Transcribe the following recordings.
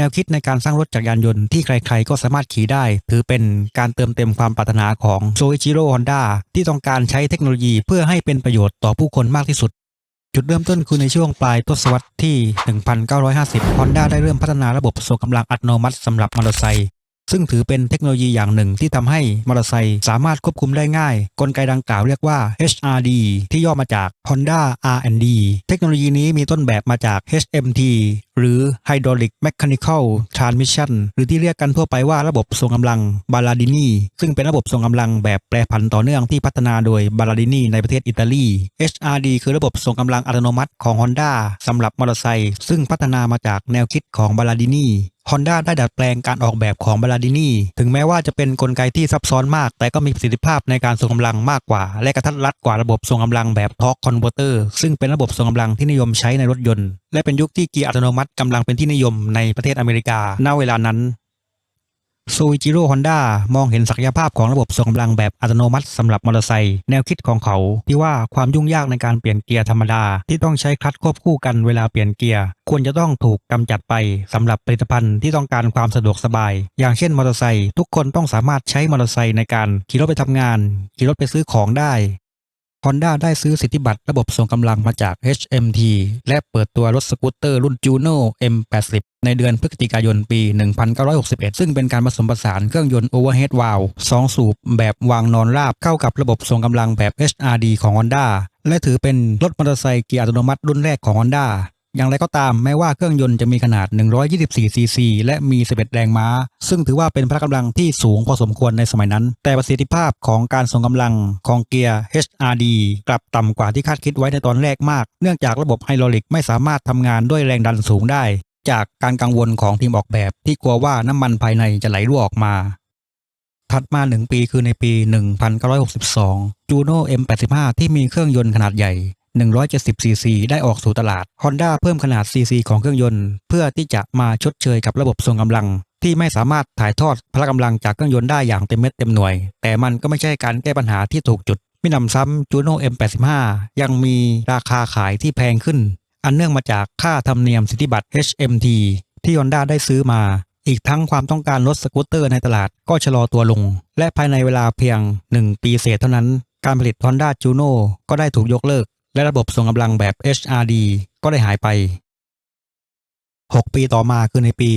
แนวคิดในการสร้างรถจักรยานยนต์ที่ใครๆก็สามารถขี่ได้ ถือเป็นการเติมเต็มความปรารถนาของโซอิจิโร่ฮอนด้าที่ต้องการใช้เทคโนโลยีเพื่อให้เป็นประโยชน์ต่อผู้คนมากที่สุด จุดเริ่มต้นคือในช่วงปลายทศวรรษที่ 1950 Honda ได้เริ่มพัฒนาระบบส่งกำลังอัตโนมัติสำหรับมอเตอร์ไซค์ ซึ่งถือเป็นเทคโนโลยีอย่างหนึ่งที่ทำให้มอเตอร์ไซค์สามารถควบคุมได้ง่าย กลไกดังกล่าวเรียกว่า HRD ที่ย่อมาจาก Honda R&D เทคโนโลยีนี้มีต้นแบบมาจาก HMT หรือ Hydraulic Mechanical Transmission หรือที่เรียกกันทั่วไปว่าระบบส่งกำลังบาลาดินีซึ่งเป็นระบบส่งกำลังแบบแปรผันต่อเนื่องที่พัฒนาโดยบาลาดินีในประเทศอิตาลี HRD คือระบบส่งกำลังอัตโนมัติของ Honda สำหรับมอเตอร์ไซค์ซึ่งพัฒนามาจากแนวคิดของบาลาดินี อนด้าได้ดัดแปลงการออกแบบของบาลาดินีถึงแม้ว่าจะเป็นนกลไกที่ซับซ้อนมาก แต่ก็มีประสิทธิภาพในการส่งกำลังมากกว่า และกระทัดรัดกว่าระบบส่งกำลังแบบทอร์กคอนเวอร์เตอร์ซึ่งเป็นระบบส่งกำลังที่นิยมใช้ในรถยนต์ และเป็นยุคที่เกียร์อัตโนมัติกำลังเป็นที่นิยมในประเทศอเมริกาณเวลานั้น ซูจิโร่ฮอนด้ามองเห็นศักยภาพของระบบส่งกำลังแบบอัตโนมัติสำหรับมอเตอร์ไซค์แนวคิดของเขา ที่ว่าความยุ่งยากในการเปลี่ยนเกียร์ธรรมดา ที่ต้องใช้คลัตช์ควบคู่กันเวลาเปลี่ยนเกียร์ ควรจะต้องถูกกำจัดไปสำหรับผลิตภัณฑ์ที่ต้องการความสะดวกสบาย อย่างเช่นมอเตอร์ไซค์ทุกคนต้องสามารถใช้มอเตอร์ไซค์ในการขี่รถไปทำงาน ขี่รถไปซื้อของได้ Honda ได้ซื้อสิทธิบัตรระบบส่งกำลังมาจาก HMT และเปิดตัวรถสกูตเตอร์รุ่น Juno M80 ในเดือนพฤศจิกายนปี 1961 ซึ่งเป็นการผสมผสานเครื่องยนต์ Overhead Valve 2 สูบ แบบวางนอนราบเข้ากับระบบส่งกำลังแบบ HRD ของ Honda และถือเป็นรถมอเตอร์ไซค์เกียร์อัตโนมัติรุ่นแรกของ Honda อย่างไรก็ตามแม้ว่าเครื่องยนต์จะมีขนาด 124 ซีซี และมี 11 แรงม้า ซึ่งถือว่าเป็นพละกำลังที่สูงพอสมควรในสมัยนั้น แต่ประสิทธิภาพของการส่งกำลังของเกียร์ HRD กลับต่ำกว่าที่คาดคิดไว้ในตอนแรกมาก เนื่องจากระบบไฮดรอลิกไม่สามารถทำงานด้วยแรงดันสูงได้ จากการกังวลของทีมออกแบบ ที่กลัวว่าน้ำมันภายในจะไหลรั่วออกมาถัดมา 1 ปีคือในปี 1962 Juno M85 ที่มีเครื่องยนต์ขนาดใหญ่ 170 ซีซี ได้ออกสู่ตลาด Honda เพิ่มขนาดซีซีของเครื่องยนต์ เพื่อที่จะมาชดเชยกับระบบส่งกำลัง ที่ไม่สามารถถ่ายทอดพละกำลังจากเครื่องยนต์ได้อย่างเต็มเม็ดเต็มหน่วย แต่มันก็ไม่ใช่การแก้ปัญหาที่ถูกจุดมินำซ้ำ Juno M85 ยังมีราคาขายที่แพงขึ้น อันเนื่องมาจากค่าธรรมเนียมสิทธิบัตร HMT ที่ Honda ได้ซื้อมา อีกทั้งความต้องการรถสกูตเตอร์ในตลาดก็ชะลอตัวลง และภายในเวลาเพียง 1 ปีเศษเท่านั้น การผลิต Honda Juno ก็ได้ถูกยกเลิก และระบบส่งกำลังแบบ HRD ก็ได้หายไป 6 ปีต่อมาคือในปี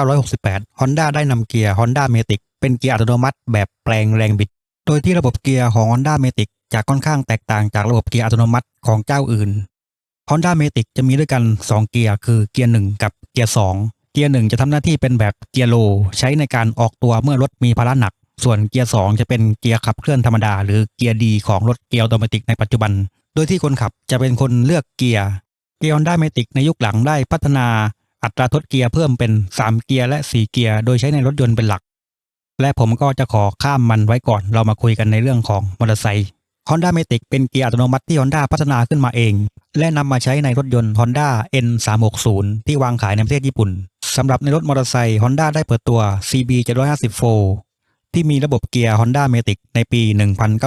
1968 Honda ได้นำเกียร์ Honda Matic เป็นเกียร์อัตโนมัติแบบแปลงแรงบิด โดยที่ระบบเกียร์ของ Honda Matic จะค่อนข้างแตกต่างจากระบบเกียร์อัตโนมัติของเจ้าอื่น Honda Matic จะมีด้วยกัน 2 เกียร์คือเกียร์ 1 กับเกียร์ 2 เกียร์ 1 จะทำหน้าที่เป็นแบบเกียร์โล ใช้ในการออกตัวเมื่อรถมีภาระหนัก ส่วนเกียร์ 2 จะเป็นเกียร์ขับเคลื่อนธรรมดา หรือเกียร์ดีของรถเกียร์ออโตเมติในปัจจุบัน โดยที่คนขับจะเป็นคนเลือกเกียร์ เกียร์ Honda Matic ในยุคหลังได้พัฒนาอัตราทดเกียร์เพิ่มเป็น 3 เกียร์และ 4 เกียร์ โดยใช้ในรถยนต์เป็นหลัก และผมก็จะขอข้ามมันไว้ก่อน เรามาคุยกันในเรื่องของมอเตอร์ไซค์ Honda Matic เป็นเกียร์อัตโนมัติที่ Honda พัฒนาขึ้นมาเอง และนำมาใช้ในรถยนต์ Honda N360 ที่วางขายในประเทศญี่ปุ่นสำหรับในรถมอเตอร์ไซค์ Honda ได้เปิดตัว CB 750 f ที่มีระบบเกียร์ Honda Matic ในปี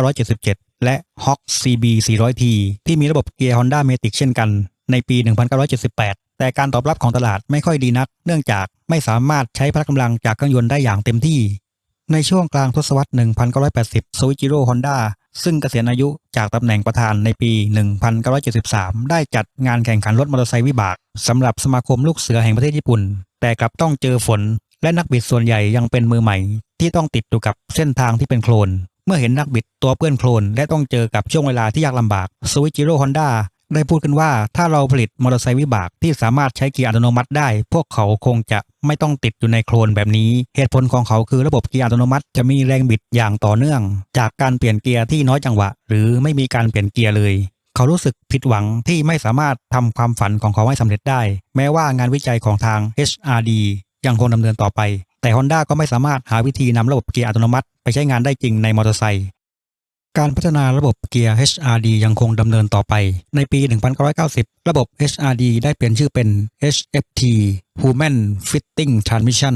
1977 และ Hawk CB 400T ที่มีระบบเกียร์ Honda Matic เช่นกัน ในปี 1978 แต่การตอบรับของตลาดไม่ค่อยดีนัก เนื่องจากไม่สามารถใช้พละกำลังจากเครื่องยนต์ได้อย่างเต็มที่ ในช่วงกลางทศวรรษ 1980ซูจิโร่ฮอนด้าซึ่งเกษียณอายุจากตำแหน่งประธานในปี 1973 ได้จัดงานแข่งขันรถมอเตอร์ไซค์วิบากสำหรับสมาคมลูกเสือแห่งประเทศญี่ปุ่น แต่กลับต้องเจอฝน และนักบิดส่วนใหญ่ยังเป็นมือใหม่ ที่ต้องติดอยู่กับเส้นทางที่เป็นโคลน เมื่อเห็นนักบิดตัวเปื้อนโคลนและต้องเจอกับช่วงเวลาที่ยากลำบากซูจิโร่ฮอนด้าได้พูดกันว่าถ้าเราผลิตมอเตอร์ไซค์วิบากที่สามารถใช้เกียร์อัตโนมัติได้ พวกเขาคงจะไม่ต้องติดอยู่ในโคลนแบบนี้ เหตุผลของเขาคือระบบเกียร์อัตโนมัติจะมีแรงบิดอย่างต่อเนื่อง จากการเปลี่ยนเกียร์ที่น้อยจังหวะ หรือไม่มีการเปลี่ยนเกียร์เลย เขารู้สึกผิดหวังที่ไม่สามารถทำความฝันของเขาให้สำเร็จได้ แม้ว่างานวิจัยของทาง HRD ยังคงดำเนินต่อไป แต่ Honda ก็ไม่สามารถหาวิธีนำระบบเกียร์อัตโนมัติไปใช้งานได้จริงในมอเตอร์ไซค์การพัฒนาระบบเกียร์ HRD ยังคงดำเนินต่อไป ในปี 1990 ระบบ HRD ได้เปลี่ยนชื่อเป็น HFT Human Fitting Transmission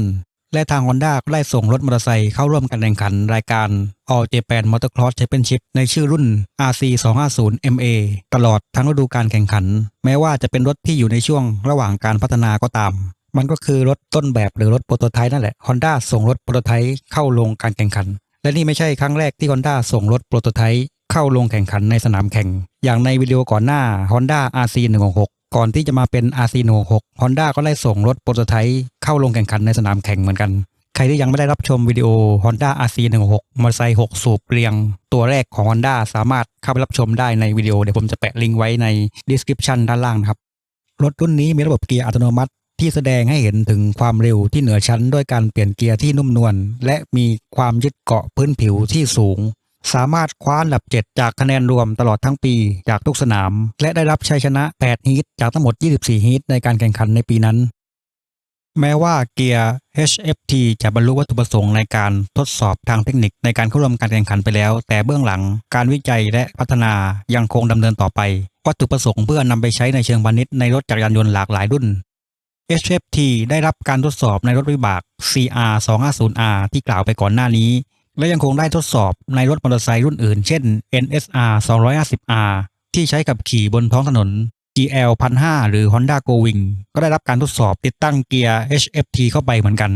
และทาง Honda ก็ได้ส่งรถมอเตอร์ไซค์เข้าร่วมการแข่งขันรายการ All Japan Motocross Championship ในชื่อรุ่น RC 250 MA ตลอดทั้งฤดูการแข่งขัน แม้ว่าจะเป็นรถที่อยู่ในช่วงระหว่างการพัฒนาก็ตาม มันก็คือรถต้นแบบหรือรถโปรโตไทป์นั่นแหละ Honda ส่งรถโปรโตไทป์เข้าลงการแข่งขัน และนี่ไม่ใช่ครั้งแรกที่ Honda ส่งรถโปรโตไทป์เข้าลงแข่งขันในสนามแข่ง อย่างในวิดีโอก่อนหน้า Honda RC 166ก่อนที่จะมาเป็น RC 166 Honda ก็ได้ส่งรถโปรโตไทป์เข้าลงแข่งขันในสนามแข่งเหมือนกัน ใครที่ยังไม่ได้รับชมวิดีโอ Honda RC 166มอเตอร์ไซค์6สูบเรียง ตัวแรกของ Honda สามารถเข้าไปรับชมได้ในวิดีโอ เดี๋ยวผมจะแปะลิงก์ไว้ใน description ด้านล่างนะครับ รถรุ่นนี้มีระบบเกียร์อัตโนมัติ ที่แสดงให้เห็นถึงความเร็วที่เหนือชั้นด้วยการเปลี่ยนเกียร์ที่นุ่มนวลและมีความยึดเกาะพื้นผิวที่สูง สามารถคว้าอันดับ 7 จากคะแนนรวมตลอดทั้งปีจากทุกสนาม และได้รับชัยชนะ 8 ฮีทจากทั้งหมด 24 ฮีทในการแข่งขันในปีนั้น แม้ว่าเกียร์ HFT จะบรรลุวัตถุประสงค์ในการทดสอบทางเทคนิคในการเข้าร่วมการแข่งขันไปแล้ว แต่เบื้องหลังการวิจัยและพัฒนายังคงดำเนินต่อไป วัตถุประสงค์เพื่อนำไปใช้ในเชิงพาณิชย์ในรถจักรยานยนต์หลากหลายรุ่น HFT ได้รับการทดสอบในรถวิบาก CR 250R ที่กล่าวไปก่อนหน้านี้ และยังคงได้ทดสอบในรถมอเตอร์ไซค์รุ่นอื่น เช่น NSR 250R ที่ใช้กับขี่บนท้องถนน GL 1005หรือ Honda Go Wing ก็ได้รับการทดสอบติดตั้งเกียร์ HFT เข้าไปเหมือนกัน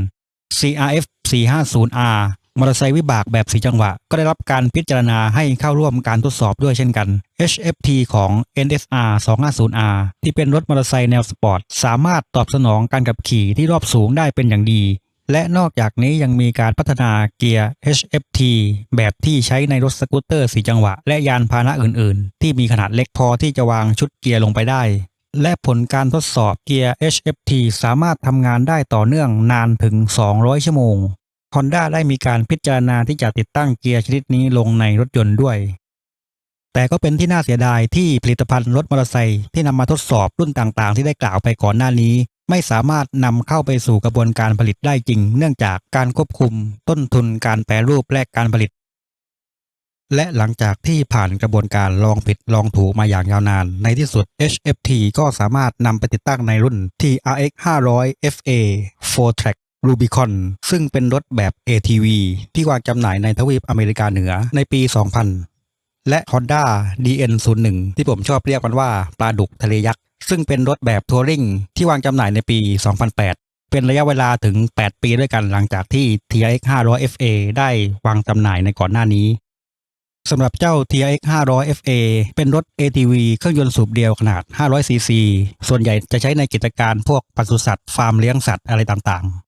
CRF 450R มอเตอร์ไซค์วิบากแบบสีจังหวะ ก็ได้รับการพิจารณาให้เข้าร่วมการทดสอบด้วยเช่นกัน HFT ของ NSR 250R ที่เป็นรถมอเตอร์ไซค์แนวสปอร์ต สามารถตอบสนองการขับขี่ที่รอบสูงได้เป็นอย่างดี และนอกจากนี้ยังมีการพัฒนาเกียร์ HFT แบบที่ใช้ในรถสกูตเตอร์สีจังหวะ และยานพาหนะอื่น ๆ ที่มีขนาดเล็กพอที่จะวางชุดเกียร์ลงไปได้และผลการทดสอบเกียร์ HFT สามารถทำงานได้ต่อเนื่องนานถึง 200 ชั่วโมง Honda ได้มีการพิจารณาที่จะติดตั้งเกียร์ชนิดนี้ลงในรถยนต์ด้วย แต่ก็เป็นที่น่าเสียดายที่ผลิตภัณฑ์รถมอเตอร์ไซค์ที่นำมาทดสอบรุ่นต่างๆ ที่ได้กล่าวไปก่อนหน้านี้ ไม่สามารถนำเข้าไปสู่กระบวนการผลิตได้จริง เนื่องจากการควบคุม ต้นทุนการแปรรูปและการผลิต และหลังจากที่ผ่านกระบวนการลองผิดลองถูกมาอย่างยาวนาน ในที่สุด HFT ก็สามารถนำไปติดตั้งในรุ่น TRX 500 FA 4 Track Rubicon ซึ่งเป็นรถแบบ ATV ที่วางจำหน่ายในทวีปอเมริกาเหนือในปี 2000 และ Honda DN01 ที่ผมชอบเรียกมันว่าปลาดุกทะเลยักษ์ ซึ่งเป็นรถแบบทัวริงที่วางจำหน่ายในปี 2008 เป็นระยะเวลาถึง 8 ปีด้วยกันหลังจากที่ TRX 500 FA ได้วางจำหน่ายในก่อนหน้านี้สำหรับเจ้า TRX 500 FA เป็นรถ ATV เครื่องยนต์สูบเดียวขนาด 500ซีซีส่วนใหญ่จะใช้ในกิจการพวกปศุสัตว์ ฟาร์มเลี้ยงสัตว์อะไรต่างๆ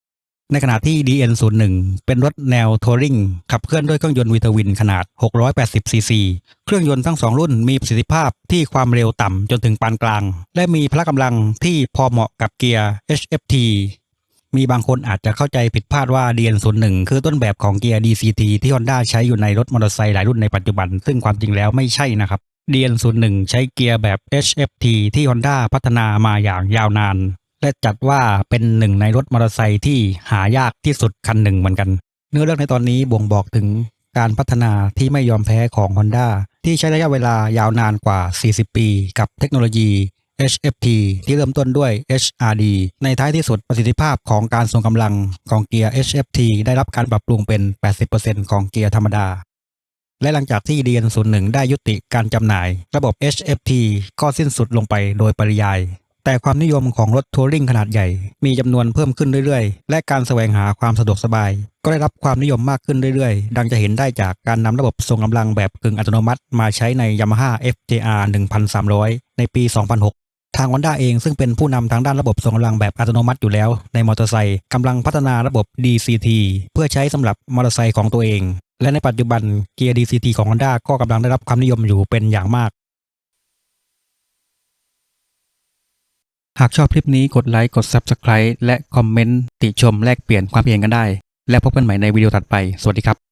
ในขณะที่ DN01 เป็นรถแนวทัวริงขับเคลื่อนด้วยเครื่องยนต์วิทวินขนาด 680 ซีซี เครื่องยนต์ทั้งสองรุ่นมีประสิทธิภาพที่ความเร็วต่ำจนถึงปานกลาง และมีพละกำลังที่พอเหมาะกับเกียร์ HFT มีบางคนอาจจะเข้าใจผิดพลาดว่า DN01 คือต้นแบบของเกียร์ DCT ที่ Honda ใช้อยู่ในรถมอเตอร์ไซค์หลายรุ่นในปัจจุบัน ซึ่งความจริงแล้วไม่ใช่นะครับ DN01 ใช้เกียร์แบบ HFT ที่ Honda พัฒนามาอย่างยาวนาน และจัดว่าเป็นหนึ่งในรถมอเตอร์ไซค์ที่หายากที่สุดคันหนึ่งเหมือนกัน เนื้อเรื่องในตอนนี้บ่งบอกถึงการพัฒนาที่ไม่ยอมแพ้ของ Honda ที่ใช้ระยะเวลายาวนานกว่า 40 ปี กับเทคโนโลยี HFT ที่เริ่มต้นด้วย HRD ในท้ายที่สุดประสิทธิภาพของการทรงกำลังของเกียร์ HFT ได้รับการปรับปรุงเป็น 80%ของเกียร์ธรรมดา และหลังจากที่ DN01 ได้ยุติการจำหน่าย ระบบ HFT ก็สิ้นสุดลงไปโดยปริยาย แต่ความนิยมของรถทัวริงขนาดใหญ่ มีจำนวนเพิ่มขึ้นเรื่อยๆ และการแสวงหาความสะดวกสบาย ก็ได้รับความนิยมมากขึ้นเรื่อยๆ ดังจะเห็นได้จากการนำระบบทรงกำลังแบบกึ่งอัตโนมัติ มาใช้ใน Yamaha FJR 1300 ในปี 2006ทาง Honda เองซึ่งเป็นผู้นำทางด้านระบบส่งกำลังแบบอัตโนมัติอยู่แล้ว ในมอเตอร์ไซค์กำลังพัฒนาระบบ DCT เพื่อใช้สำหรับมอเตอร์ไซค์ของตัวเอง และในปัจจุบันเกียร์ DCT ของ Honda ก็กำลังได้รับความนิยมอยู่เป็นอย่างมาก หากชอบคลิปนี้กดไลค์ กด Subscribe และคอมเมนต์ ติชมแลกเปลี่ยนความเห็นกันได้ และพบกันใหม่ในวิดีโอถัดไป สวัสดีครับ